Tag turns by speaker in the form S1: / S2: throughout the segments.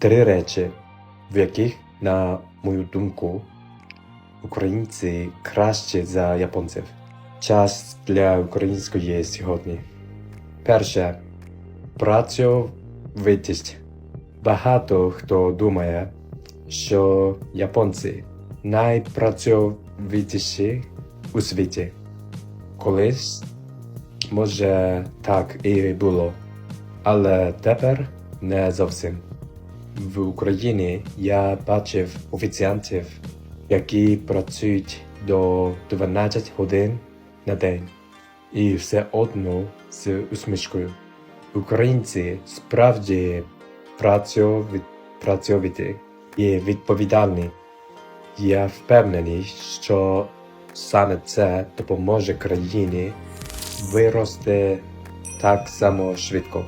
S1: Три речі, в яких, на мою думку, українці краще за японців. Час для української сьогодні. Перше працьовитість. Багато хто думає, що японці найпрацьовитіші у світі. Колись, може, так і було, але тепер не зовсім. В Україні я бачив офіціантів, які працюють до 12 годин на день, і все одно з усмішкою. Українці справді працьовиті і відповідальні. Я впевнений, що саме це допоможе країні вирости так само швидко,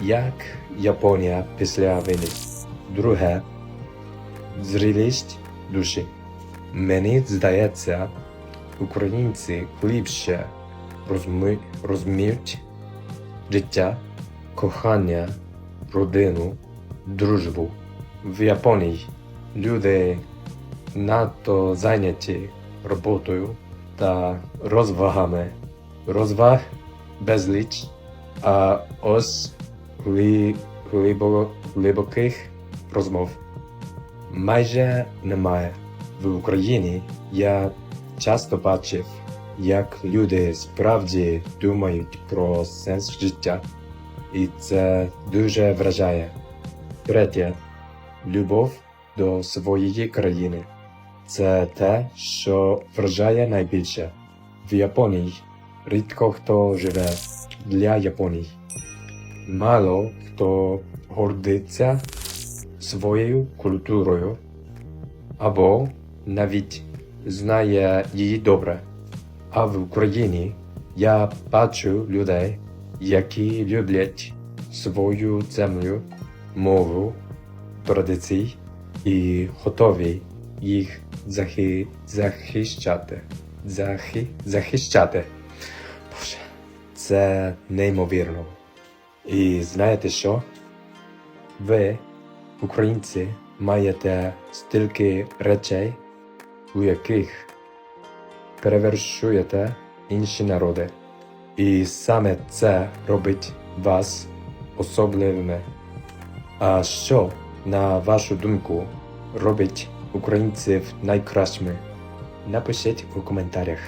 S1: як Японія після війни. Друге зрілість душі. Мені здається, українці глибше розми... розуміють життя, кохання, родину, дружбу. В Японії люди надто зайняті роботою та розвагами. Розваг безліч, а ось глибоких розмов майже немає. В Україні я часто бачив, як люди справді думають про сенс життя, і це дуже вражає. Третє любов до своєї країни. Це те, що вражає найбільше. В Японії рідко хто живе для Японії. Мало хто гордиться своєю культурою або навіть знає її добре. А в Україні я бачу людей, які люблять свою землю, мову, традиції і готові їх захи... захищати. Захи... захищати. Боже, це неймовірно. І знаєте що? Ви, українці, маєте стільки речей, у яких перевершуєте інші народи. І саме це робить вас особливими. А що, на вашу думку, робить українців найкращими? Напишіть у коментарях.